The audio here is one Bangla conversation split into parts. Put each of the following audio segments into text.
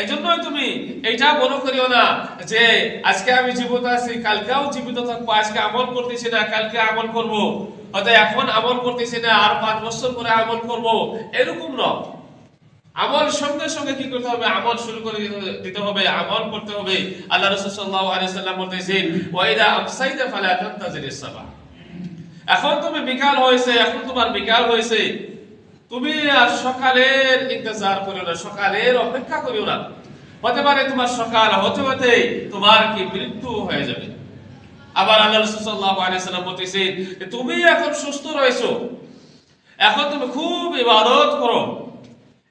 এই জন্যই তুমি এইটা মনে করিও না যে আজকে আমি জীবিত আছি, কালকেও জীবিত থাকব, আজকে আমল করতেছি না, কালকে আমল করব। হয়তো এখন আমল করতেছি না, আর পাঁচ বছর পরে আমল করব। এরকম নয় আমল সঙ্গে সঙ্গে কি করতে হবে? আমল শুরু করে দিতে- হবে আমল করতে হবে। আল্লাহ রাসূল সাল্লাল্লাহু আলাইহি সাল্লাম বলতেছেন ওয়াইদা আমসাইতা ফালা এখন তুমি বিকাল হয়েছে, এখন তোমার বিকাল হয়েছে। তুমি আর সকালের ইন্তজার করিও না, সকালের অপেক্ষা করিও না। হতে পারে তোমার সকাল হতে হতে তোমার কি মৃত্যু হয়ে যাবে। আবার আল্লাহ রাসূল সাল্লাল্লাহু আলাইহি সাল্লাম বলতেছেন যে, তুমি এখন সুস্থ রয়েছো। এখন তুমি খুব ইবাদত করো।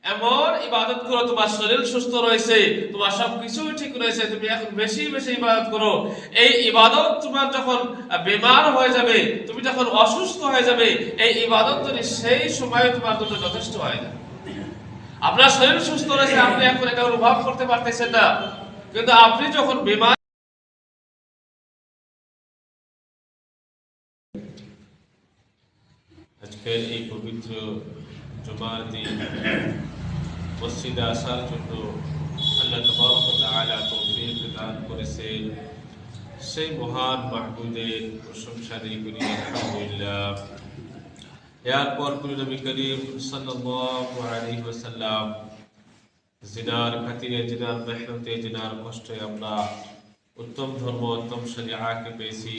এমন ইবাদত করো, তোমার শরীর সুস্থ রয়েছে, তোমার সবকিছু ঠিক রয়েছে, তুমি এখন বেশি বেশি ইবাদত করো। এই ইবাদত তোমার যখন বেমার হয়ে যাবে, তুমি যখন অসুস্থ হয়ে যাবে, এই ইবাদত যদি সেই সময় তোমার জন্য যথেষ্ট হয় না। আপনার শরীর সুস্থ রয়েছে, আপনি এখন এটা অনুভব করতে পারতেছেন না। কিন্তু আপনি যখন বেমার আজকের এই পবিত্র জুমার দিন মসজিদে আসার জন্য আল্লাহ তবারক ওয়া তাআলা তৌফিক দান করেছেন সেই মহান মাহবুদের প্রশংসা দিয়ে করি আলহামদুলিল্লাহ এরপর করি নবী করিম সাল্লাল্লাহু আলাইহি ওয়াসাল্লাম জিনার খাতিরে জিনার মেহনতে জিনার কষ্টে আমরা উত্তম ধর্ম উত্তম শরিয়াকে পেয়েছি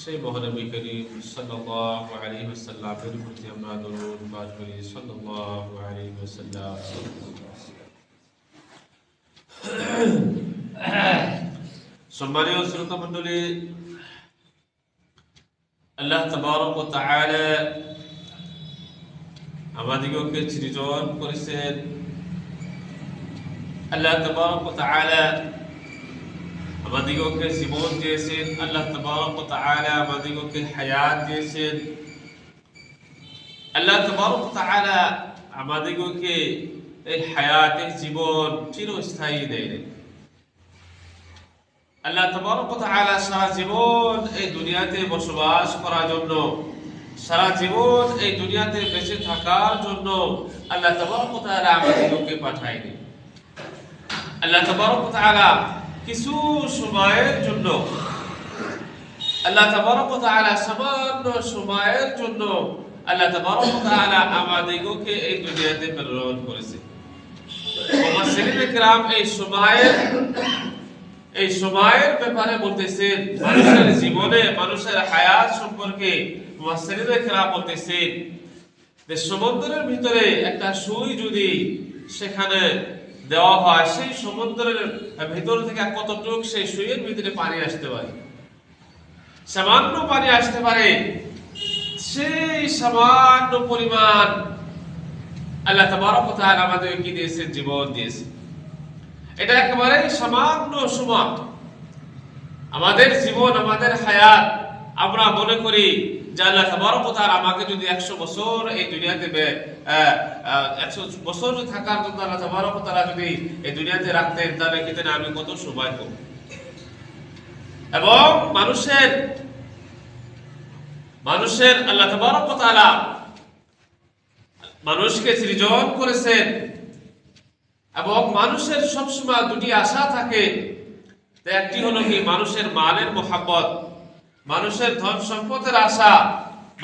সেই মহানবী করিম সাল্লাল্লাহু আলাইহি ওয়াসাল্লামের প্রতি আমরা দরুদ পাঠ করি সাল্লাল্লাহু আলাইহি ওয়াসাল্লাম সম্মানীয় শ্রোতা মণ্ডলী আল্লাহ তাবারক ও তাআলা আমাদিগকে সৃজন করেছেন আল্লাহ তাবারক ও তাআলা আমাদিগকে জীবন দিয়েছেন আল্লাহ তাবারক ও তাআলা আমাদিগকে হায়াত দিয়েছেন আল্লাহ তাবারক ও তাআলা আমাদিগকে এই হায়াতের জীবন চিরস্থায়ী দেয় আল্লাহ তাবারক ওয়া তাআলা সারা জীবন এই দুনিয়াতে বসবাস করার জন্য সারা জীবন এই দুনিয়াতে বেঁচে থাকার জন্য আল্লাহ তাবারক ওয়া তাআলা আমাদেরকে পাঠায়নি আল্লাহ তাবারক ওয়া তাআলা কিছু সময়ের জন্য আল্লাহ তাবারক ওয়া তাআলা সামান্য সময়ের জন্য আল্লাহ তাবারক ওয়া তাআলা আমাদেরকে এই দুনিয়াতে প্রেরণ করেছে মুফাসসিরিন کرام এই সময়ের এই সময়ের ব্যাপারে বলতেছেন মানুষের জীবনে মানুষের হায়াত সম্পর্কে মুফাসসিরিন کرام বলতেছেন যে সমুদ্রের ভিতরে একটা সুই যদি সেখানে দেওয়া হয়, সেই সমুদ্রের ভিতর থেকে কতটুক সেই সুইয়ের ভিতরে পানি আসতে পারে? সামান্য পানি আসতে পারে, সেই সামান্য পরিমাণ আল্লাহ তাবারক ওয়া তাআলা আমাদেরকে কি দিয়েছে, জীবন দিয়েছে। এটা একেবারে সামান্য সময়। আমাদের জীবন, আমাদের হায়াত, আমরা মনে করি আমাকে যদি 100 বছর এই দুনিয়াতে 100 বছর থাকার জন্য আল্লাহ তাআলা যদি এই দুনিয়াতে রাখতেন, তাহলে কি জানি আমি কত এবং মানুষের মানুষের আল্লাহ তাআলা মানুষকে সৃজন করেছেন। এবং মানুষের সবসময় দুটি আশা থাকে একটি হলো কি, মানুষের মালের মোহাব্বত। মানুষের ধন সম্পদের আশা,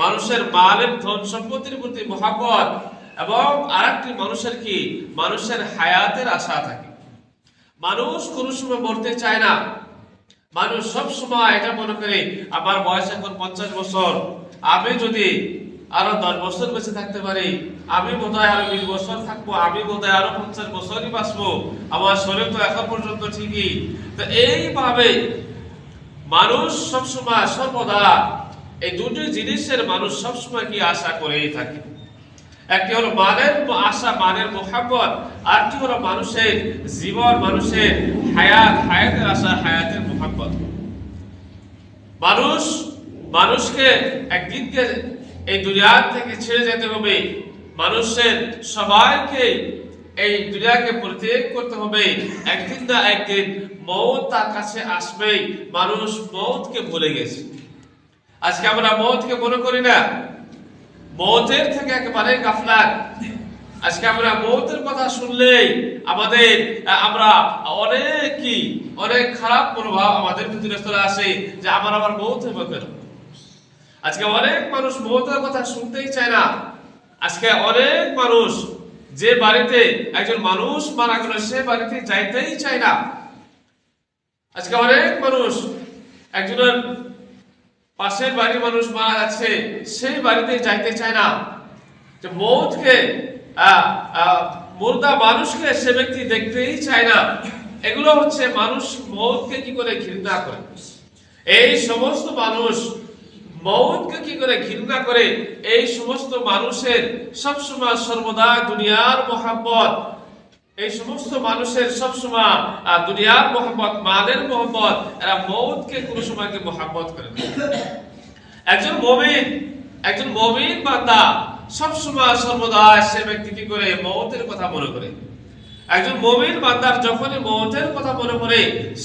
মানুষের মালের ধন সম্পত্তির প্রতি মোহাব্বত এবং আরেকটি মানুষের কি? মানুষের হায়াতের আশা থাকে। মানুষ কোনো সময় মরতে চায় না। মানুষ সব সময় এটা মনে করে, আমার বয়স এখন পঞ্চাশ বছর। আমি যদি আরও দশ বছর বেঁচে থাকতে পারি, আমি বোধহয় আরও বিশ বছর থাকব, আমি বোধহয় আরও পঞ্চাশ বছরই বাঁচবো। আমার শরীর তো এখন পর্যন্ত ঠিকই। তো এইভাবে মানুষ সবসময় সর্বদা এই দুটি জিনিসের মানুষ সবসময় কি আশা করেই থাকে। একটি হলো মানের আশা, মানের মোহাম্মত আরটি হলো মানুষের জীবন, মানুষের হায়াত, হায়াতের আশা, হায়াতের মোহাম্মত মানুষ, মানুষকে একদিনকে এই দুনিয়া থেকে ছেড়ে যেতে হবে। মানুষের সবাইকে এই দুনিয়াকে পরিত্যাগ করতে হবে। একদিন না একদিন মৌত তার কাছে আসবেই। মানুষ মৌতকে ভুলে গেছে। আজকে আমরা মৌতকে মনে করি না। মৌতের থেকে একেবারে গাফলার। আজকে আমরা মৌতের কথা শুনলেই আমাদের, আমরা অনেক কি অনেক খারাপ মনোভাব আমাদের ভিতরে চলে আসে যে আমার আমার মৌত হবে কেন? আজকে অনেক মানুষ মৌতের কথা শুনতেই চায় না। আজকে অনেক মানুষ যে বাড়িতে একজন মানুষ মারা গেল, সে বাড়িতে যাইতেই চায় না। আজকে অনেক মানুষ, একজনের পাশের বাড়ির মানুষ মারা যাচ্ছে সেই বাড়িতে যাইতে চায় না। যে মৌতকে মুর্দা মানুষকে সে ব্যক্তি দেখতেই চায় না। এগুলো হচ্ছে মানুষ মৌতকে কি করে ঘৃণা করে? এই সমস্ত মানুষ মৌতকে কি করে ঘৃণা করে? এই সমস্ত মানুষের সবসময় সর্বদা দুনিয়ার মোহাম্মত এই সমস্ত মানুষের সবসময় দুনিয়ার মোহাম্মত মাদের মোহাম্মত এরা মৌতকে কোনো সময়কে মোহাম্মত করে একজন মমিন একজন মমিন বান্দা সবসময়, সর্বদা সে ব্যক্তি কি করে? মৌতের কথা মনে করে। একজন মমিন বান্দার যখনই মৌতের কথা মনে করে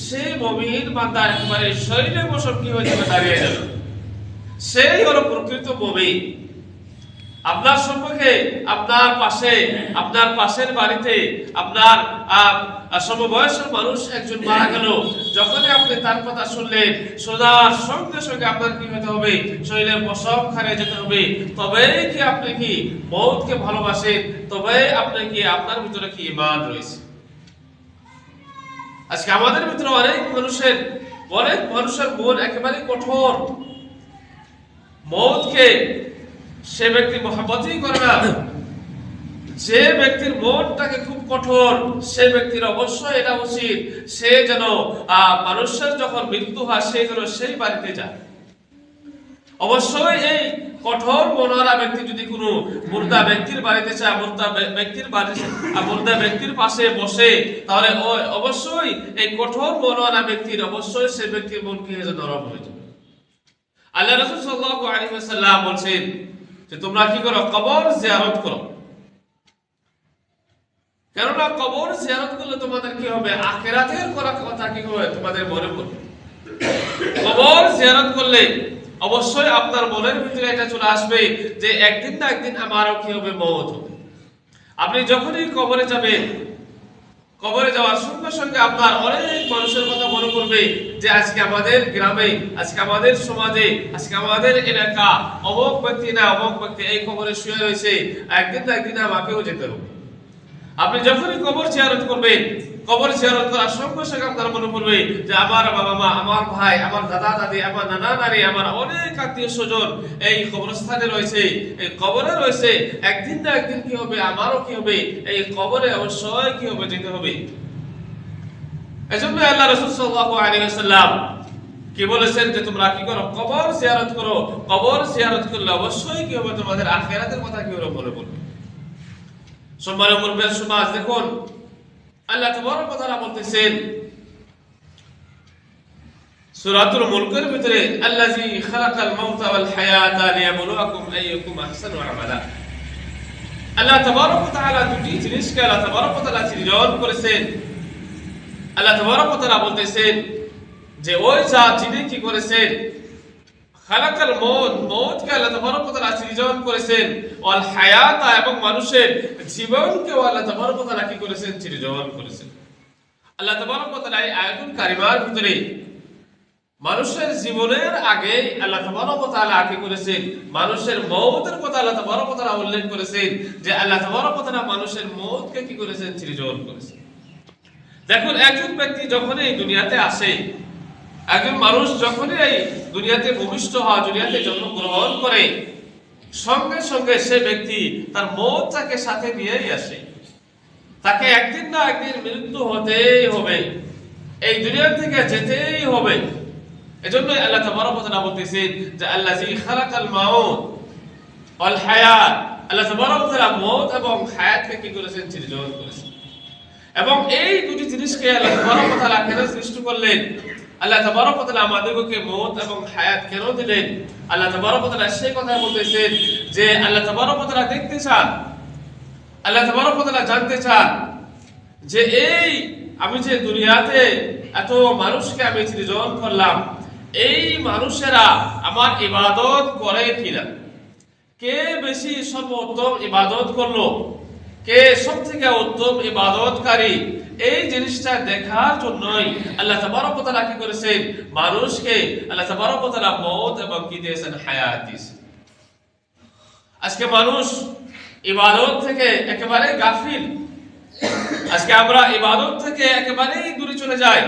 সেই মমিন বান্দার একেবারে শরীরে বসব কি হয়ে দাঁড়িয়ে যাবে। সেই হলো প্রকৃত মমিন আপনার সম্পর্কে, আপনার পাশে, আপনার পাশের বাড়িতে, আপনার সমবয়সের মানুষ একজন মারা গেল। যখনই আপনি তার কথা শুনলেন, শোনার সঙ্গে সঙ্গে আপনার কি হতে হবে? শরীরে পশম খারে যেতে হবে। তবেই কি আপনি কি মৌতকে ভালোবাসেন? তবে আপনি কি আপনার ভিতরে কি ইমান রয়েছে? আজকে আমাদের ভিতরে অনেক মানুষের অনেক মানুষের মন একেবারে কঠোর। মৌতকে সে ব্যক্তি মহাবতই করে না। যে ব্যক্তির মনটাকে খুব কঠোর, সে ব্যক্তির অবশ্যই এটা উচিত। সে যেন মানুষের যখন মৃত্যু হয়, সে যেন সেই বাড়িতে যায়। অবশ্যই এই কঠোর মনোরা ব্যক্তি যদি কোনো মুর্দা ব্যক্তির বাড়িতে চায়, মুর্দা ব্যক্তির বাড়িতে মুর্দা ব্যক্তির পাশে বসে, তাহলে অবশ্যই এই কঠোর মনোরা ব্যক্তির, অবশ্যই সে ব্যক্তির মনকে নরম হয়ে যাবে আল্লাহ রসুল সাল্লাল্লাহু আলাইহি ওয়াসাল্লাম বলছেন যে তোমরা কি করো? কবর জিয়ারত করো। কেননা কবর জিয়ারত করলে তোমাদের কি হবে? আখেরাতের করা কথা কি হবে? তোমাদের মনে পড়বে। কবর জিয়ারত করলে অবশ্যই আপনার মনের ভিতরে এটা চলে আসবে যে একদিন না একদিন আমারও কি হবে? মত হবে। আপনি যখনই কবরে যাবেন কবরে যাওয়ার সঙ্গে সঙ্গে আপনার অনেক মানুষের কথা মনে করবে যে আজকে আমাদের গ্রামে, আজকে আমাদের সমাজে, আজকে আমাদের এলাকা অমক ব্যক্তি না, অমক ব্যক্তি এই কবরে শুয়ে রয়েছে। একদিন না একদিন আমাকেও যেতে হবে। আপনি যখনই কবর চেয়ারত করবেন কবর জিয়ারত করার সঙ্গে সঙ্গে আপনার মনে পড়বে যে আমার বাবা মা, আমার ভাই, আমার দাদা দাদি, আমার নানা নারী আমার অনেক আত্মীয় স্বজন এই কবরস্থানে রয়েছে, এই কবরে রয়েছে। একদিন না একদিন কি হবে, আমারও কি হবে, এই কবরে অবশ্যই কি হবে, যেতে হবে। এজন্য আল্লাহ রাসূল সাল্লাল্লাহু আলাইহি ওয়াসাল্লাম কি বলেছেন যে তোমরা কি করো, কবর জিয়ারত করো। কবর জিয়ারত করলে অবশ্যই কি হবে, তোমাদের আখিরাতের কথা কি হবে মনে পড়বে। সম্মানের মুরব্বীর সমাজ, দেখুন আল্লাহ ওয়া তাআলা বলতেছেন, সূরাতুল মুলকের ভিতরে, আল্লাযী খালাকাল মাউতা ওয়াল হায়াতা লিয়াবলুয়াকুম আইয়ুকুম আহসানু আমালা। আল্লাহ তাবারক ওয়া তাআলা দুটি জিনিসকে আল্লাহ তাবারক ওয়া তাআলা সৃজন করেছেন। আল্লাহ তাবারক ওয়া তাআলা বলতেছেন যে, ওই যা যিনি কি করেছেন খালাকাল মৌত মৌতকে আল্লাহ তাবারক ওয়া তাআলা সৃজন করেছেন। ওয়াল হায়াতা এবং মানুষের জীবনকে আল্লাহ তাবারক ওয়া তাআলা কি করেছেন? সৃজন করেছেন। আল্লাহ তাবারক ওয়া তাআলা এই আয়াতুল কারিমার ভিতরে মানুষের জীবনের আগে আল্লাহ তাবারক ওয়া তাআলা কি করেছেন? মানুষের মৌতের কথা আল্লাহ তাবারক ওয়া তাআলা উল্লেখ করেছেন যে আল্লাহ তাবারক ওয়া তাআলা মানুষের মৌতকে কি করেছেন? সৃজন করেছেন। দেখুন, একজন ব্যক্তি যখন এই দুনিয়াতে আসে একজন মানুষ যখনই এই দুনিয়াতে ভূমিষ্ঠ হয় দুনিয়াতে জন্মগ্রহণ করে, সঙ্গে সঙ্গে সে ব্যক্তি তার মত তাকে সাথে নিয়েই আসে। তাকে একদিন না একদিন মৃত্যু হতেই হবে। এই দুনিয়া থেকে যেতেই হবে। এজন্য আল্লাহ তাবারক তাআলা বলতেছেন যে আল্লাহ আল্লাযী খালাকাল মাউত ওয়াল হায়াত। আল্লাহ তাবারক ওয়া তাআলা এবং হায়াতকে কি করেছেন? সৃজন করেছেন। এবং এই দুটি জিনিসকে আল্লাহ তাবারক ওয়া তাআলা কেন সৃষ্টি করলেন? আল্লাহ তাবারক ওয়া তাআলা আমাদেরকে মৌত এবং হায়াত কেন দিলেন? আল্লাহ তাবারক ওয়া সেই কথা বলতেছেন যে আল্লাহ তাবারক ওয়া তাআলা দেখতে চান। আল্লাহ তাবারক ওয়া তাআলা জানতে চান যে এই আমি যে দুনিয়াতে এত মানুষকে আমি সৃজন করলাম, এই মানুষেরা আমার ইবাদত করে কিনা? কে বেশি সর্বোত্তম ইবাদত করল? কে সব থেকে উত্তম ইবাদতকারী? এই জিনিসটা দেখার জন্যই আল্লাহ তাবারক ওয়া কি করেছেন? মানুষকে আল্লাহ তাবারক ওয়া তাআলা এবং কি দিয়েছেন? হায়াত দিয়েছেন। আজকে মানুষ ইবাদত থেকে একেবারে গাফিল। আজকে আমরা ইবাদত থেকে একেবারেই দূরে চলে যাই।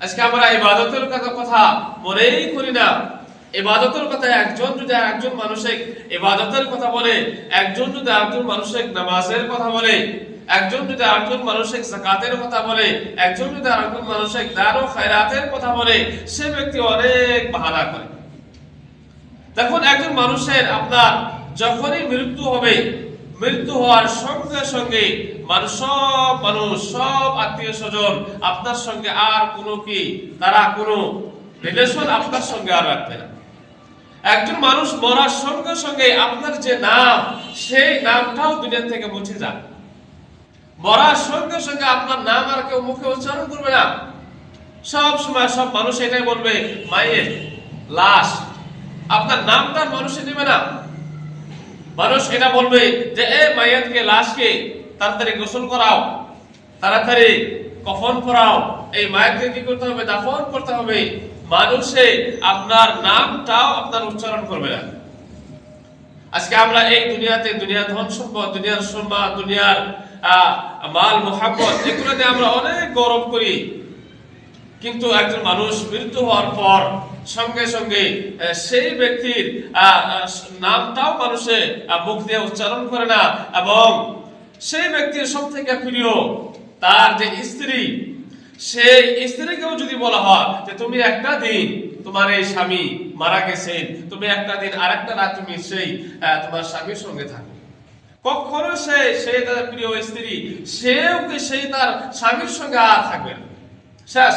আজকে আমরা ইবাদতের কথা কথা মনেই করি না। ইবাদতের কথা একজন যদি একজন মানুষের ইবাদতের কথা বলে, একজন যদি একজন মানুষের নামাজের কথা বলে একজন যদি একজন মানুষের জাকাতের কথা বলে, একজন যদি আরেকজন মানুষের ও খায়রাতের কথা বলে, সে ব্যক্তি অনেক বাহানা করে। দেখুন, একজন মানুষের আপনার যখনই মৃত্যু হবে, মৃত্যু হওয়ার সঙ্গে সঙ্গে মানুষ সব মানুষ, সব আত্মীয় স্বজন আপনার সঙ্গে আর কোনো কি, তারা কোনো রিলেশন আপনার সঙ্গে আর রাখবে না। একজন মানুষ মরার সঙ্গে সঙ্গে আপনার যে নাম, সেই নামটাও দুনিয়া থেকে মুছে যাবে। মরার সঙ্গে সঙ্গে আপনার নাম আর কেউ মুখে উচ্চারণ করবে না। সব সময় সব মানুষ এটাই বলবে, মায়ের লাশ। আপনার নামটা মানুষে নেবে না। মানুষ এটা বলবে যে, এ মাইয়াতকে লাশকে তাড়াতাড়ি গোসল করাও, তাড়াতাড়ি কফন করাও এই মায়েরকে কি করতে হবে? দাফন করতে হবে। মানুষে আপনার নামটাও আপনার উচ্চারণ করবে না। আজকে আমরা এই দুনিয়াতে দুনিয়ার ধন সম্পদ, দুনিয়ার সম্মান, দুনিয়ার মাল মোহাম্মদ এগুলো আমরা অনেক গৌরব করি। কিন্তু একজন মানুষ মৃত্যু হওয়ার পর সঙ্গে সঙ্গে সেই ব্যক্তির নামটাও মানুষে মুখ দিয়ে উচ্চারণ করে না। এবং সেই ব্যক্তির সব থেকে প্রিয় তার যে স্ত্রী, সেই স্ত্রীকেও যদি বলা হয় যে তুমি একটা দিন তোমার এই স্বামী মারা গেছেন, তুমি একটা দিন আরেকটা রাত তুমি সেই তোমার স্বামীর সঙ্গে থাকো। কখনো সে সেই তার প্রিয় স্ত্রী, সেও কি সেই তার স্বামীর সঙ্গে আর থাকবে শেষ।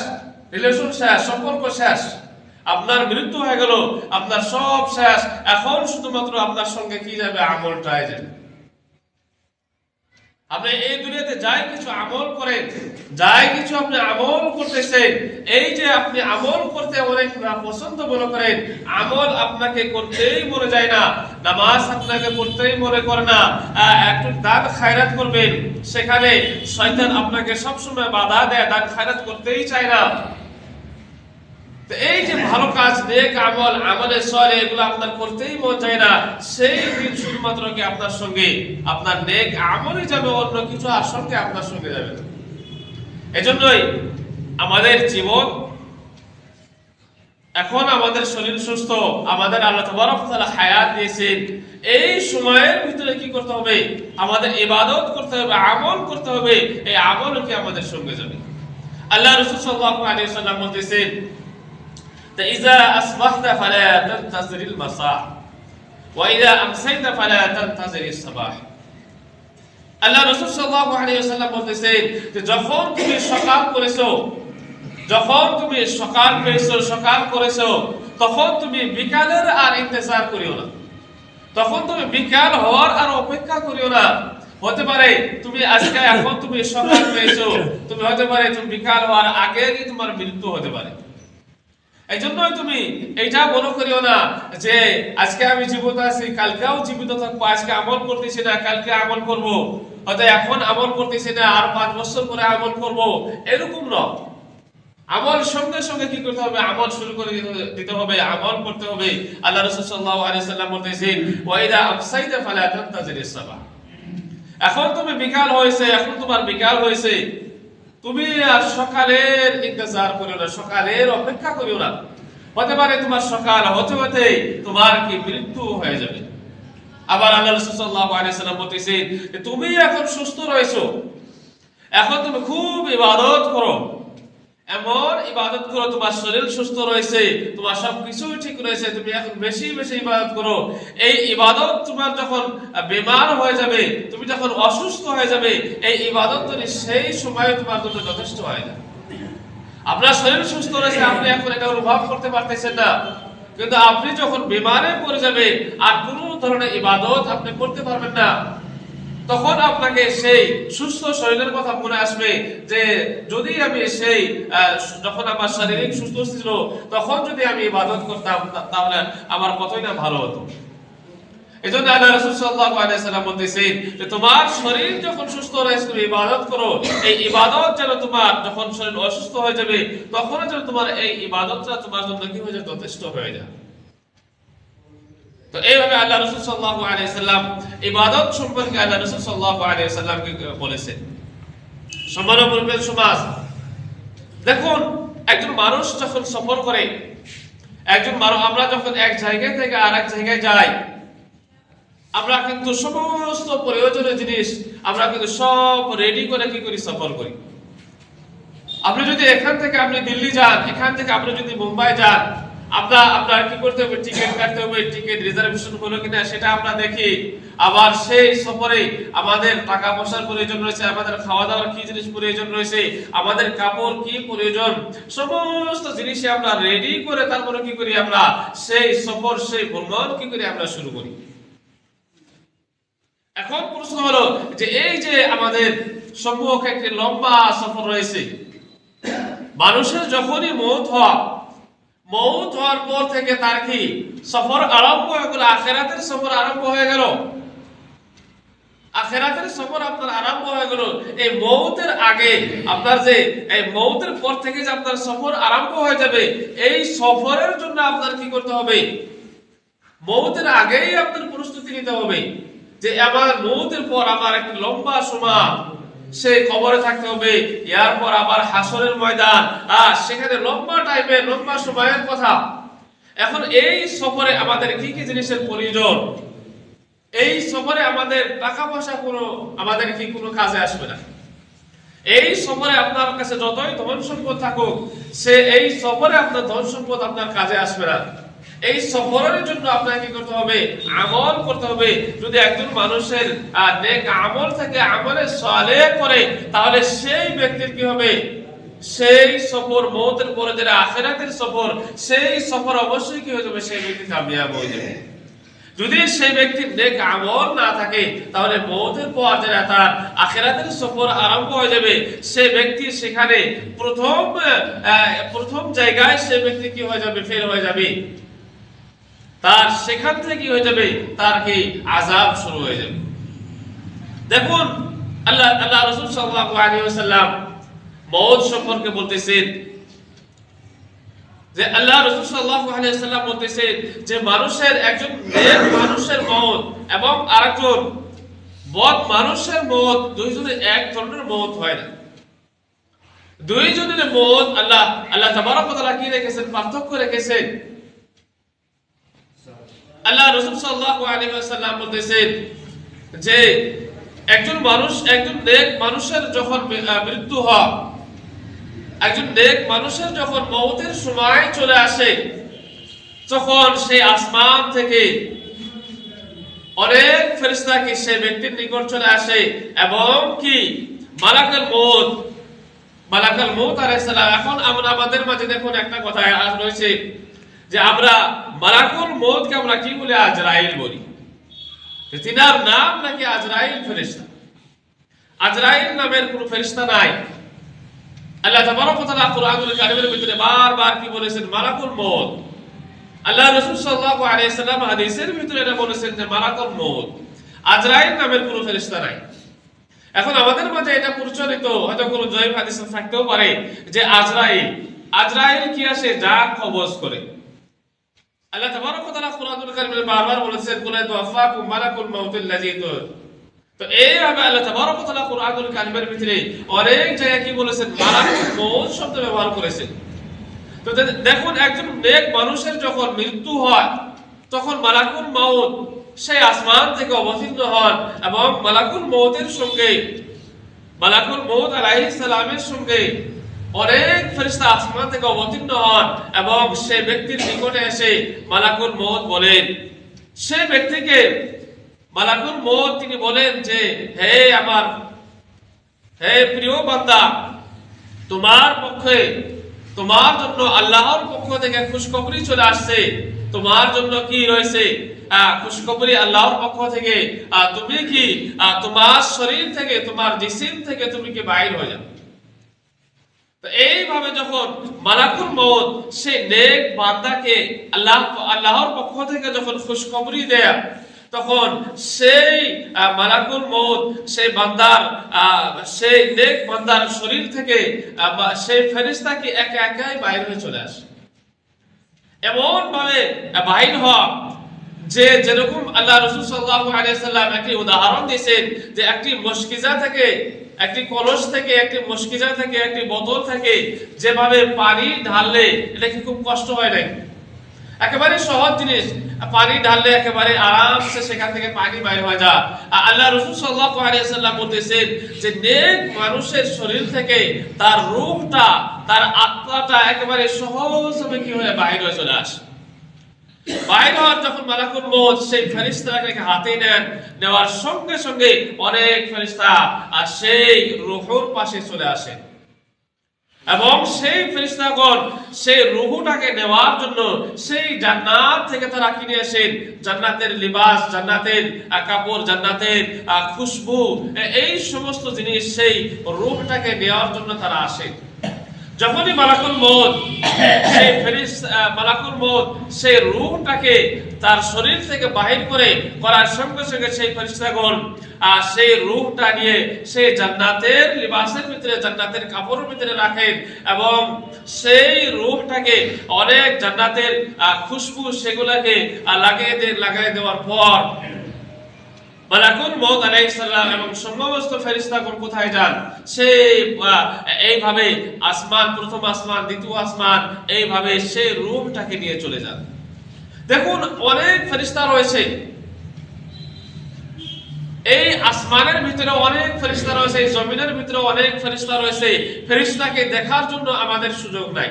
রিলেশন শেষ, সম্পর্ক শেষ। আপনার মৃত্যু হয়ে গেল, আপনার সব শেষ। এখন শুধুমাত্র আপনার সঙ্গে কি যাবে, আমলটাই যাবে। আপনি এই দুনিয়াতে যাই কিছু আমল করেন, যাই কিছু আপনি আমল করতেছেন, এই যে আপনি আমল করতে অনেক পছন্দ মনে করেন, আমল আপনাকে করতেই মনে যায় না, নামাজ আপনাকে পড়তেই মনে করে না একটু দান খায়রাত করবেন, সেখানে শয়তান আপনাকে সবসময় বাধা দেয়, দান খায়রাত করতেই চায় না। এই যে ভালো কাজ, নেক আমল, আমলের সরে এগুলো আপনার করতেই মন চায় না। সেই দিন শুধুমাত্র কি আপনার সঙ্গে, আপনার নেক আমলই যাবে অন্য কিছু আর সঙ্গে আপনার সঙ্গে যাবে। এজন্যই আমাদের জীবন, এখন আমাদের শরীর সুস্থ, আমাদের আল্লাহ তাবারক তাআলা হায়াত দিয়েছেন। এই সময়ের ভিতরে কি করতে হবে? আমাদের ইবাদত করতে হবে, আমল করতে হবে। এই আমল কি আমাদের সঙ্গে যাবে? আল্লাহ রাসূল সাল্লাল্লাহু আলাইহি ওয়াসাল্লাম বলতেছেন আল্লাহ যে যখন তুমি সকাল করেছ, যখন তুমি সকাল পেয়েছ, সকাল করেছ, তখন তুমি বিকালের আর ইন্তজার করিও না। তখন তুমি বিকাল হওয়ার আর অপেক্ষা করিও না। হতে পারে তুমি আজকে, এখন তুমি সকাল পেয়েছ, তুমি হতে পারে তুমি বিকাল হওয়ার আগে তোমার মৃত্যু হতে পারে। এই জন্যই তুমি এইটা মনে করিও না যে আজকে আমি জীবিত আছি, কালকেও জীবিত থাকব, আজকে আমল করতেছি না, কালকে আমল করব। হয়তো এখন আমল করতেছি না, আর পাঁচ বছর পরে আমল করব। এরকম নয় আমল সঙ্গে সঙ্গে কি করতে হবে? আমল শুরু করে দিতে- হবে আমল করতে হবে। আল্লাহ রাসূল সাল্লাল্লাহু আলাইহি সাল্লাম বলতেছেন, ওয়াইদা আমসাইতা ফালা সাবাহ এখন তুমি বিকাল হয়েছে, এখন তোমার বিকাল হয়েছে। তুমি আর সকালের ইন্তজার করিও না, সকালের অপেক্ষা করিও না। হতে পারে তোমার সকাল হতে হতে তোমার কি মৃত্যু হয়ে যাবে। আবার আল্লাহ রাসূল সাল্লাল্লাহু আলাইহি সাল্লাম বলতেছেন তুমি এখন সুস্থ রয়েছো। এখন তুমি খুব ইবাদত করো। এমন ইবাদত করো, তোমার শরীর সুস্থ রয়েছে, তোমার সবকিছু ঠিক রয়েছে, তুমি এখন বেশি বেশি ইবাদত করো। এই ইবাদত তোমার যখন বেমার হয়ে যাবে, তুমি যখন অসুস্থ হয়ে যাবে, এই ইবাদত তুমি সেই সময় তোমার জন্য যথেষ্ট হয় না। আপনার শরীর সুস্থ রয়েছে, আপনি এখন এটা অনুভব করতে পারতেছেন না। কিন্তু আপনি যখন বিমারে পড়ে যাবে, আর কোনো ধরনের ইবাদত আপনি করতে পারবেন না। তখন আপনাকে সেই সুস্থ শরীরের কথা মনে আসবে যে যদি আমি সেই যখন আমার শারীরিক সুস্থ ছিল, তখন যদি আমি ইবাদত করতাম তাহলে আমার কতই না ভালো হতো। এই জন্য আল্লাহ রসুল সাল্লাহ আলাইসাল্লাম বলতেছেন যে তোমার শরীর যখন সুস্থ রয়েছে, তুমি ইবাদত করো। এই ইবাদত যেন তোমার যখন শরীর অসুস্থ হয়ে যাবে তখন যেন তোমার এই ইবাদতটা তোমার জন্য কি হয়ে যায়, যথেষ্ট হয়ে যায়। তো এইভাবে আল্লাহ রসুল সাল্লাহ আলাইসাল্লাম ইবাদত সম্পর্কে আল্লাহ রসুল সাল্লাহ আলাইসাল্লামকে বলেছেন। সম্মানপূর্বের সমাজ, দেখুন, একজন মানুষ যখন সফর করে, একজন মানুষ আমরা যখন এক জায়গা থেকে আর এক জায়গায় যাই, আমরা কিন্তু সমস্ত প্রয়োজনীয় জিনিস আমরা কিন্তু সব রেডি করে কি করি? সফর করি। আপনি যদি এখান থেকে আপনি দিল্লি যান, এখান থেকে আপনি যদি মুম্বাই যান আপনার আপনার কি করতে হবে? টিকিট কাটতে হবে টিকিট রিজার্ভেশন হলো কিনা সেটা আমরা দেখি। আবার সেই সফরে আমাদের টাকা পয়সার প্রয়োজন রয়েছে, আমাদের খাওয়া দাওয়ার কি জিনিস প্রয়োজন রয়েছে, আমাদের কাপড় কি প্রয়োজন, সমস্ত জিনিসই আমরা রেডি করে তারপরে কি করি আমরা? সেই সফর, সেই ভ্রমণ কি করি আমরা শুরু করি? এখন প্রশ্ন হলো যে এই যে আমাদের সম্মুখে একটি লম্বা সফর রয়েছে, মানুষের যখনই মত হওয়া মৌত হওয়ার পর থেকে তার কি? সফর আরম্ভ হয়ে গেল, আখেরাতের সফর আরম্ভ হয়ে গেল। আখেরাতের সফর আপনার আরম্ভ হয়ে গেল। এই মৌতের আগে আপনার যে, এই মৌতের পর থেকে যে আপনার সফর আরম্ভ হয়ে যাবে, এই সফরের জন্য আপনার কি করতে হবে? মৌতের আগেই আপনার প্রস্তুতি নিতে হবে যে আমার মৌতের পর আমার একটা লম্বা সময় সে কবরে থাকতে হবে। এর পর আবার হাসরের ময়দান। আর সেখানে লম্বা টাইমের লম্বা সময়ের কথা। এখন এই সফরে আমাদের কি কি জিনিসের প্রয়োজন? এই সফরে আমাদের টাকা পয়সা কোনো, আমাদের কি কোনো কাজে আসবে না। এই সফরে আপনার কাছে যতই ধন সম্পদ থাকুক, সে এই সফরে আপনার ধন সম্পদ আপনার কাজে আসবে না। এই সফরের জন্য আপনাকে কি করতে হবে? আমল করতে হবে। যদি একজন মানুষের নেক আমল থেকে, আমলে সলে করে, তাহলে সেই ব্যক্তির কি হবে? সেই সফর মৌতের পরে যেটা আখেরাতের সফর, সেই সফর অবশ্যই কি হয়ে যাবে? সেই ব্যক্তি কামিয়াব হয়ে যাবে। যদি সেই ব্যক্তির নেক আমল না থাকে, তাহলে মৌতের পর যেটা তার আখেরাতের সফর আরম্ভ হয়ে যাবে। সে ব্যক্তি সেখানে প্রথম প্রথম জায়গায় সে ব্যক্তি কি হয়ে যাবে? ফেল হয়ে যাবে। তার সেখান থেকে কি হয়ে যাবে? তার কি আজাব শুরু হয়ে যাবে। দেখুন, আল্লাহ আল্লাহ রসুল সাল্লাল্লাহু আলাইহি ওয়াসাল্লাম মৌত সম্পর্কে বলতেছেন যে, আল্লাহ রসুল সাল্লাল্লাহু আলাইহি ওয়াসাল্লাম বলতেছেন যে, মানুষের একজন নেক মানুষের মৌত এবং আরেকজন বদ মানুষের মৌত দুইজনের এক ধরনের মৌত হয় না। দুইজনের মৌত আল্লাহ আল্লাহ তাবারক তাআলা কি রেখেছেন? পার্থক্য রেখেছেন। আল্লাহ রসুল আলাইহি বলতেছেন যে একজন মানুষ, একজন নেক মানুষের যখন মৃত্যু হয়, একজন নেক মানুষের যখন মৌতের সময় চলে আসে, তখন সেই আসমান থেকে অনেক ফেরেশতা কি সে ব্যক্তির নিকট চলে আসে এবং কি? মালাকাল মৌত মালাকাল মৌত সালাম। এখন আমরা আমাদের মাঝে দেখুন একটা কথা রয়েছে। যে আমরা মালাকুল মৌতকে আমরা কি বলে? আজরাইল বলি। তিনার নাম নাকি আজরাইল ফেরেশতা। আজরাইল নামের কোনো ফেরেশতা নাই। আল্লাহ তাবারক তাআলা কুরআনুল কারীমের ভিতরে বারবার কি বলেছেন? মালাকুল মউত। আল্লাহ রাসূল সাল্লাল্লাহু আলাইহি সাল্লাম হাদিসের ভিতরে এটা বলেছেন যে মালাকুল মউত। আজরাইল নামের কোনো ফেরেশতা নাই। এখন আমাদের মাঝে এটা প্রচলিত, হয়তো কোনো জয়ীফ হাদিস থাকতেও পারে যে আজরাইল। আজরাইল কি আসে? যা কবজ করে। আল্লাহ তাবারক ওয়া তাআলা কুরআনুল কারীমে বারবার বলেছেন, কুল তাওয়াফাকুম মালাকুল মাউতুল্লাযী তো এইভাবে আল্লাহ তাবারক ওয়া তাআলা কুরআনুল কারীমের ভিতরে অনেক জায়গায় কি বলেছেন? মালাকুল মউত শব্দ ব্যবহার করেছেন। তো দেখুন, একজন নেক মানুষের যখন মৃত্যু হয়, তখন মালাকুল মউত সেই আসমান থেকে অবতীর্ণ হন এবং মালাকুল মউতের সঙ্গে, মালাকুল মউত আলাইহিস সালামের সঙ্গে অনেক ফেরেশতা আসমান থেকে অবতীর্ণ হন এবং সে ব্যক্তির নিকটে এসে মালাকুল মউত বলেন। সে ব্যক্তিকে মালাকুল মউত তিনি বলেন যে, হে আমার, হে প্রিয় বান্দা, তোমার পক্ষে, তোমার জন্য আল্লাহর পক্ষ থেকে খুশখবরি চলে আসছে। তোমার জন্য কি রয়েছে? খুশখবরি আল্লাহর পক্ষ থেকে তুমি কি তোমার শরীর থেকে, তোমার জিসিম থেকে তুমি কি বাইর হয়ে যাও? তো এইভাবে যখন মালাকুল মউত সে নেক বান্দাকে আল্লাহ, আল্লাহর পক্ষ থেকে যখন খুশখবরি দেয়, তখন সেই মালাকুল মৌত সেই বান্দার সেই নেক বান্দার শরীর থেকে সেই ফেরিস্তাকে একা একাই বাইরে হয়ে চলে আসে। এমন ভাবে বাহির হওয়া যে যেরকম আল্লাহ রসুল সাল্লাল্লাহু আলাইহি সাল্লাম একটি উদাহরণ দিয়েছেন যে একটি মস্কিজা থেকে একটি কলস থেকে, একটি মস্কিজা থেকে, একটি বোতল থেকে যেভাবে পানি ঢাললে এটা কি খুব কষ্ট হয় নাই। একেবারে সহজ জিনিস। পানি ঢাললে একেবারে আরামসে সেখান থেকে পানি বাইর হয়ে যায় আল্লাহ রসুল সাল্লাল্লাহু আলাইহি সাল্লাম বলতেছেন যে, নেক মানুষের শরীর থেকে তার রূপটা, তার আত্মাটা একেবারে সহজভাবে কি হয়ে বাইরে চলে আসে? বাইরে যখন মালাকুল মৌত সেই ফেরিস্তাকে হাতে নেন, নেওয়ার সঙ্গে সঙ্গে অনেক ফেরিস্তা আর সেই রুহুর পাশে চলে আসে এবং সেই ফেরিস্তাগণ সেই রুহুটাকে নেওয়ার জন্য সেই জান্নাত থেকে তারা কিনে আসেন। জান্নাতের লিবাস, জান্নাতের কাপড়, জান্নাতের খুশবু এই সমস্ত জিনিস সেই রুহটাকে নেওয়ার জন্য তারা আসেন। যখনই মালাকুল মৌত সেই ফেরিস মালাকুল মৌত সেই রূহটাকে তার শরীর থেকে বাহির করে করার সঙ্গে সঙ্গে সেই ফেরিস্তাগণ, আর সেই রূহটা নিয়ে সেই জান্নাতের লিবাসের ভিতরে, জান্নাতের কাপড়ের ভিতরে রাখেন এবং সেই রূহটাকে অনেক জান্নাতের খুশবু সেগুলাকে লাগিয়ে দে লাগাই দেওয়ার পর মালাকুল মৌত আলাইহিস সালাম এবং সমস্ত ফেরেশতাগণ কোথায় যান? সেই এইভাবে আসমান, প্রথম আসমান, দ্বিতীয় আসমান, এইভাবে সেই রূপটাকে নিয়ে চলে যান। দেখুন, অনেক ফেরেশতা রয়েছে। এই আসমানের ভিতরে অনেক ফেরিস্তা রয়েছে জমিনের ভিতরে অনেক ফেরিস্তা রয়েছে। ফেরিস্তাকে দেখার জন্য আমাদের সুযোগ নাই।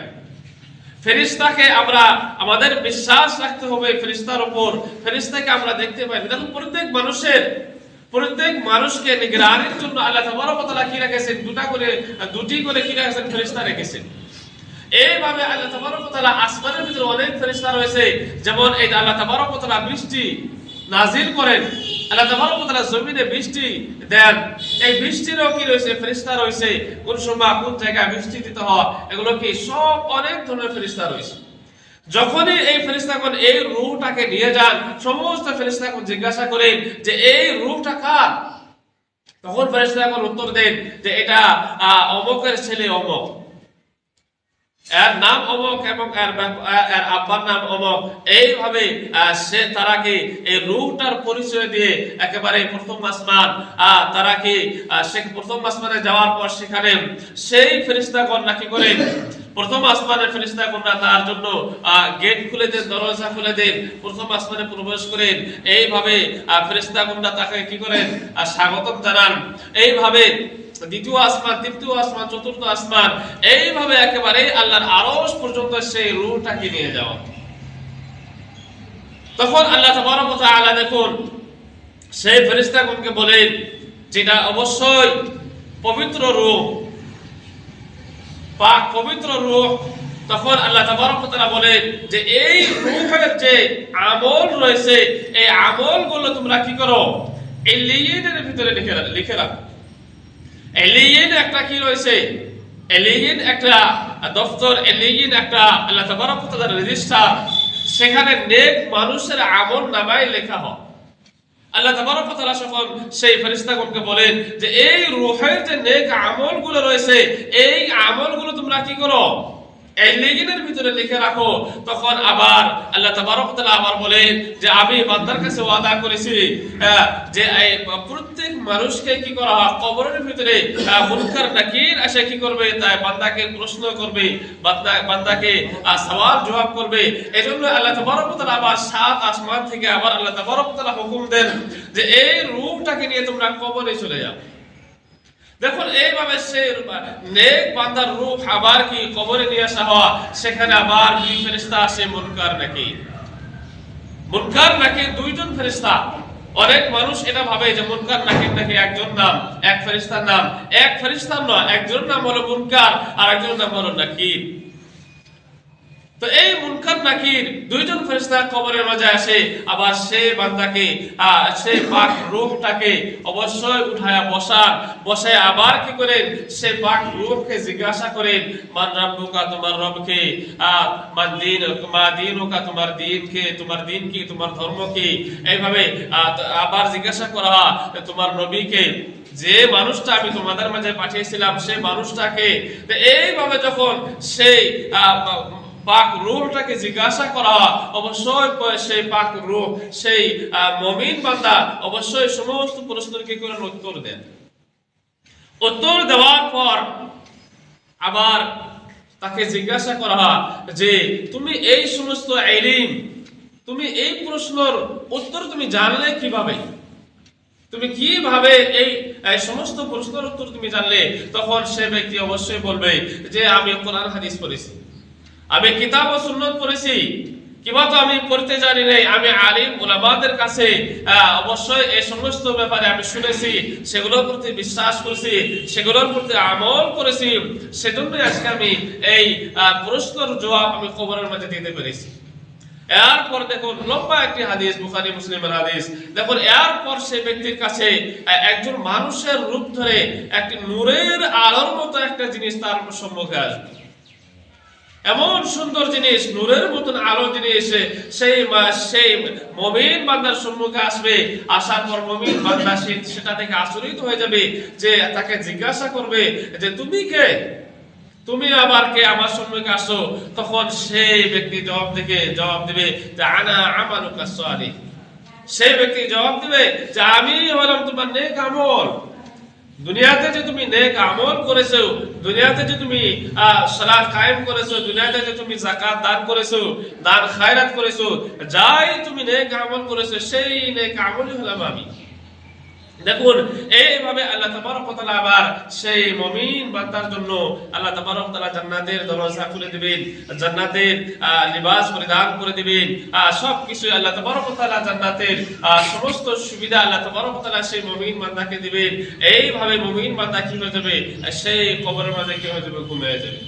ফেরিস্তাকে আমরা, আমাদের বিশ্বাস রাখতে হবে ফেরিস্তার উপর। ফেরিস্তাকে আমরা দেখতে পাই। দেখুন, প্রত্যেক মানুষের, প্রত্যেক মানুষকে নিগরানির জন্য আল্লাহ তাবারক ওয়া তাআলা কি রেখেছেন? দুটা করে, দুটি করে কি রেখেছেন? ফেরিস্তা রেখেছেন। এইভাবে আল্লাহ তাবারক ওয়া তাআলা আসমানের ভিতরে অনেক ফেরিস্তা রয়েছে। যেমন এই আল্লাহ তাবারক ওয়া তাআলা বৃষ্টি নাজিল করেন। আল্লাহ তাআলা জমিনে বৃষ্টি দেন। এই বৃষ্টিরও কি রয়েছে? ফেরেশতা রয়েছে। কোন সময় কোন জায়গায় বৃষ্টি দিতে হয়, এগুলো কি সব অনেক ধরনের ফেরেশতা রয়েছে। যখনই এই ফেরেশতাগণ এই রূহটাকে নিয়ে যান, সমস্ত ফেরেশতাগণ জিজ্ঞাসা করেন যে, এই রূহটা কার? তখন ফেরেশতাগণ উত্তর দেন যে, এটা অমকের ছেলে অমক। এর নাম অমক এবং এর আব্বার নাম অমক। এইভাবে সে তারাকে এই রূহটার পরিচয় দিয়ে একেবারে প্রথম আসমান তারাকে সে প্রথম আসমানে যাওয়ার পর সেখানে সেই ফেরিস্তাগণ নাকি করে? প্রথম আসমানের ফেরিস্তাগণরা তার জন্য গেট খুলে দেন, দরজা খুলে দেন, প্রথম আসমানে প্রবেশ করেন। এইভাবে ফেরিস্তাগণরা তাকে কি করেন? স্বাগতম জানান। এইভাবে দ্বিতীয় আসমান, তৃতীয় আসমান, চতুর্থ আসমান, এইভাবে একেবারে আল্লাহর আরশ পর্যন্ত সেই রূহটাকে নিয়ে যাওয়া। তখন আল্লাহ তাবারক তাআলা দেখুন, সেই ফেরেশতাগণকে বলেন, যেটা অবশ্যই পবিত্র রূহ, পাক পবিত্র রূহ। তখন আল্লাহ তাবারক তাআলা বলেন, যে এই রূহের যে আমল রয়েছে, এই আমলগুলো তোমরা কি করো? এই লিয়েনের ভিতরে লিখে লিখে রাখো। এলিয়েন একটা কি রয়েছে? এলিয়েন একটা দপ্তর এলিয়েন একটা আল্লাহ তাবারক ওয়া তাআলার রেজিস্টার। সেখানে নেক মানুষের আমল নামায় লেখা হয়। আল্লাহ তাবারক ওয়া তাআলা সফল সেই ফেরেশতাগণকে বলেন যে, এই রূহের যে নেক আমলগুলো রয়েছে, এই আমলগুলো তোমরা কি করো? এই লেগিনের ভিতরে লিখে রাখো, তখন আবার আল্লাহ আবার যে আমি বান্দার কাছে ওয়াদা করেছি যে এই প্রত্যেক মানুষকে কি করা হয়? কবরের ভিতরে মুনকার নাকির এসে কি করবে? তাই বান্দাকে প্রশ্ন করবে, বান্দা, বান্দাকে জবাব করবে। এজন্য আল্লাহ তাবারক আবার সাত আসমান থেকে আবার আল্লাহ তাবারক হুকুম দেন যে, এই রূপটাকে নিয়ে তোমরা কবরে চলে যাও। দেখুন, এইভাবে সে, নেক বান্দার রূপ আবার কি কবরে নিয়ে আসা হওয়া? সেখানে আবার দুই ফেরিস্তা আসে, মুনকার নাকি? মুনকার নাকি দুইজন ফেরিস্তা অনেক মানুষ এটা ভাবে যে মুনকার নাকি নাকি একজন নাম, এক ফেরিস্তার নাম। এক ফেরিস্তার নয় একজন নাম হলো মুনকার, আর একজন নাম হলো নাকির তো এই মুনকার নাকির দুইজন কবরের মাঝে আসে, আবার সে বান্দাকে সে পাক রূপটাকে অবশ্যই উঠায়া বসান। বসে আবার কি করেন? সে পাক রূপকে জিজ্ঞাসা করেন, মান তোমার রবকে? মান দিন, মা তোমার দিনকে? তোমার দিন কি? তোমার ধর্ম কি? এইভাবে আবার জিজ্ঞাসা করা তোমার নবীকে? যে মানুষটা আমি তোমাদের মাঝে পাঠিয়েছিলাম সেই মানুষটাকে? এইভাবে যখন সেই পাক রূহটাকে জিজ্ঞাসা করা অবশ্যই সেই পাক রূহ, সেই মমিন বান্দা অবশ্যই সমস্ত প্রশ্নের কি করেন? উত্তর দেন। উত্তর দেওয়ার পর আবার তাকে জিজ্ঞাসা করা যে, তুমি এই সমস্ত এলিম তুমি এই প্রশ্নের উত্তর তুমি জানলে কীভাবে? তুমি কীভাবে এই সমস্ত প্রশ্নের উত্তর তুমি জানলে? তখন সে ব্যক্তি অবশ্যই বলবে যে, আমি কোরআন হাদিস পড়েছি। আমি কিতাব ও সুন্নত পড়েছি। কিবা তো আমি পড়তে জানি নাই, আমি আলিম ওলামাদের কাছে অবশ্যই এই সমস্ত ব্যাপারে আমি শুনেছি, সেগুলোর প্রতি বিশ্বাস করেছি, সেগুলোর প্রতি আমল করেছি। সেজন্যই আজকে আমি এই প্রশ্নের জবাব আমি খবরের মাঝে দিতে পেরেছি। এরপর দেখুন, লম্বা একটি হাদিস, বুখারী, মুসলিমের হাদিস। দেখুন, এরপর সেই ব্যক্তির কাছে একজন মানুষের রূপ ধরে একটি নূরের আলোর মতো একটা জিনিস তার সম্মুখে আসবে। এমন সুন্দর জিনিস, নূরের মতন আলো জিনিস সেই সেই মমিন বান্দার সম্মুখে আসবে, আসার পর মমিন বান্দা সেটা থেকে আচরিত হয়ে যাবে যে তাকে জিজ্ঞাসা করবে যে, তুমি কে? তুমি আবার কে? আমার সম্মুখে আসো। তখন সেই ব্যক্তি জবাব দিকে জবাব দিবে যে, আনা সালিহ। সেই ব্যক্তি জবাব দিবে যে, আমি হলাম তোমার নেক আমল। দুনিয়াতে যে তুমি নেক আমল করেছ, দুনিয়াতে যে তুমি সালাত কায়েম করেছ, দুনিয়াতে যে তুমি যাকাত দান করেছ, দান খায়রাত করেছ, যাই তুমি নেক আমল করেছ, সেই নেক আমলই হলাম আমি। দেখুন এইভাবে আল্লাহ তাবারক আবার সেই মমিন বান্দার জন্য আল্লাহ তাবারক ওয়া জান্নাতের দরজা খুলে দিবেন জান্নাতের লিবাস পরিধান করে দিবেন আহ, সবকিছু আল্লাহ তাবারক ওয়া জান্নাতের সমস্ত সুবিধা আল্লাহ তাবারক ওয়া সেই মমিন বান্দাকে দিবেন। এইভাবে মমিন বান্দা কি হয়ে যাবে? সেই কবরের মাঝে কি হয়ে যাবে? ঘুমিয়ে যাবে।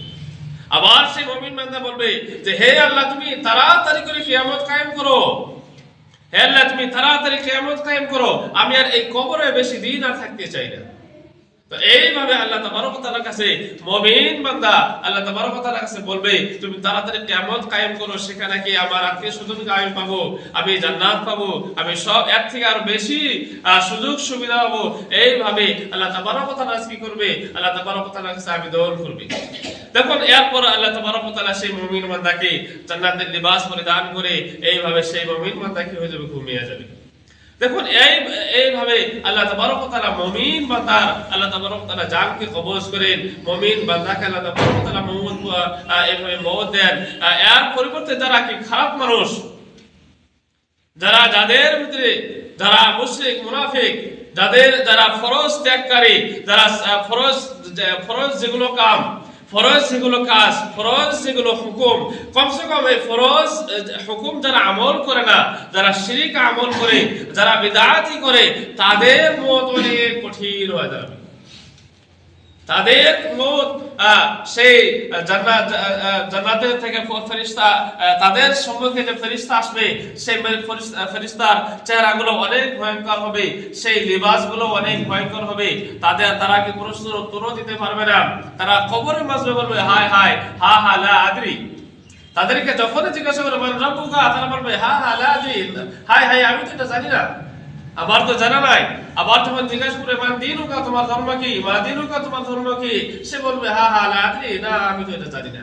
আবার সেই মমিন বান্দা বলবে যে হে আল্লাহ তুমি তাড়াতাড়ি করে কিয়ামত কায়েম করো। হে আল্লাহ, তুমি তাড়াতাড়ি কেমন কায়েম করো। আমি আর এই কবরে বেশি দিন আর থাকতে চাই না। এইভাবে আল্লাহ তাবারক কাছে মুমিন বান্দা আল্লাহ তাবারক ওয়া কাছে বলবে, তুমি তাড়াতাড়ি কিয়ামত কায়েম করো, সেখানে কি আমার আত্মীয় স্বজনকে আমি পাবো, আমি জান্নাত পাবো, আমি সব এর থেকে আরও বেশি সুযোগ সুবিধা পাবো। এইভাবে আল্লাহ তাবারক ওয়া তাআলা কি করবে? আল্লাহ তাবারক ওয়া তাআলার কাছে আবেদন করবে। দেখুন, এরপর আল্লাহ তাবারক ওয়া তাআলা সেই মুমিন বান্দাকে জান্নাতের লিবাস পরিধান করে, এইভাবে সেই মুমিন বান্দা কি হয়ে যাবে? ঘুমিয়ে যাবে। দেখুন, এই, এইভাবে আল্লাহ তাবারক তাআলা মুমিন বান্দার, আল্লাহ তাবারক তাআলা জানকে কবজ করেন, মুমিন বান্দাকে আল্লাহ তাবারক তাআলা মৌত এইভাবে মৌত দেন। এর পরিবর্তে যারা কি খারাপ মানুষ, যারা যাদের ভিতরে, যারা মুশরিক, মুনাফিক, যাদের যারা ফরজ ত্যাগকারী, যারা ফরজ ফরজ যেগুলো কাম ফরজ যেগুলো কাজ, ফরজ যেগুলো হুকুম। কমসে কম এই ফরজ হুকুম যারা আমল করে না, যারা শিরিক আমল করে, যারা বিদাতি করে, তাদের মত অনেক কঠিন হয়ে যাবে। তাদের মত সেই জান্নাত থেকে ফ- ফেরেশতা তাদের সম্মুখে যে ফেরিস্তা আসবে সেই মে- ফেরিস- আহ, ফেরেশতার চেহারাগুলো অনেক ভয়ঙ্কর হবে সেই লিবাসগুলো অনেক ভয়ঙ্কর হবে। তাদের তারা কি প্রশ্নের উত্তরও দিতে পারবে না। তারা কবরের মাঝে বলবে হায় হায় হা হা লা আদরি। তাদেরকে যখন জিজ্ঞাসা করবে রাব্বুকা? তারা বলবে হা হা লা আদরি। হায় হায় আমি তো এটা জানি না। আবার তো জানা নাই। আবার যখন জিজ্ঞাসা করে মান দিনুকা তোমার ধর্ম কি? মা, দিনুকা তোমার ধর্ম কি? সে বলবে, হা হা না না, আমি তো এটা জানি না।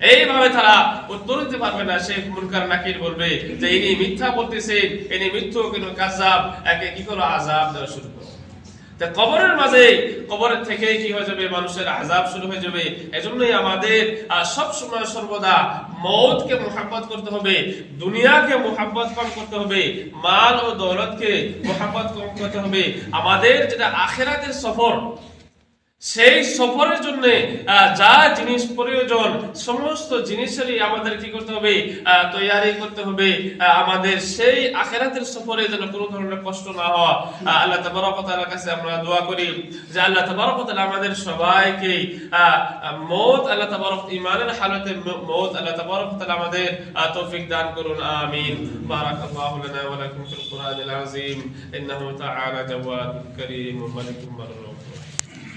এইভাবে তারা উত্তর দিতে পারবে না। সে মুনকার নাকির বলবে যে, ইনি মিথ্যা বলতেছেন, ইনি মিথ্যু, কিন্তু কাজাব, একে কি করো? আজাব দেওয়া শুরু করো। কবরের মাঝে কবরের থেকে কি হয়ে যাবে? মানুষের আজাব শুরু হয়ে যাবে। এজন্যই আমাদের সব সময় সর্বদা মৌতকে মোহাব্বত করতে হবে, দুনিয়াকে মোহাব্বত কম করতে হবে, মাল ও দৌলতকে মোহাব্বত কম করতে হবে। আমাদের যেটা আখেরাতের সফর সেই সফরের জন্য যা জিনিস প্রয়োজন, সমস্ত জিনিসেরই আমাদের কি করতে হবে তৈয়ারি করতে হবে। আমাদের সেই আখেরাতের সফরে যেন কোনো ধরনের কষ্ট না হওয়া আল্লাহ তাবারকতালার কাছে আমরা দোয়া করি যে আল্লাহ তাবারকতালা আমাদের সবাইকে মৌত আল্লাহ তাবারক ইমানের হালতে মৌত আল্লাহ তাবারকতালা আমাদের তৌফিক দান করুন, আমিন। বারাকাল্লাহু লানা ওয়া লাকুম ফিল কুরআনিল আযীম। ইন্নাহু তাআলা জাওয়াদুল কারীম মালিকুম মাররুম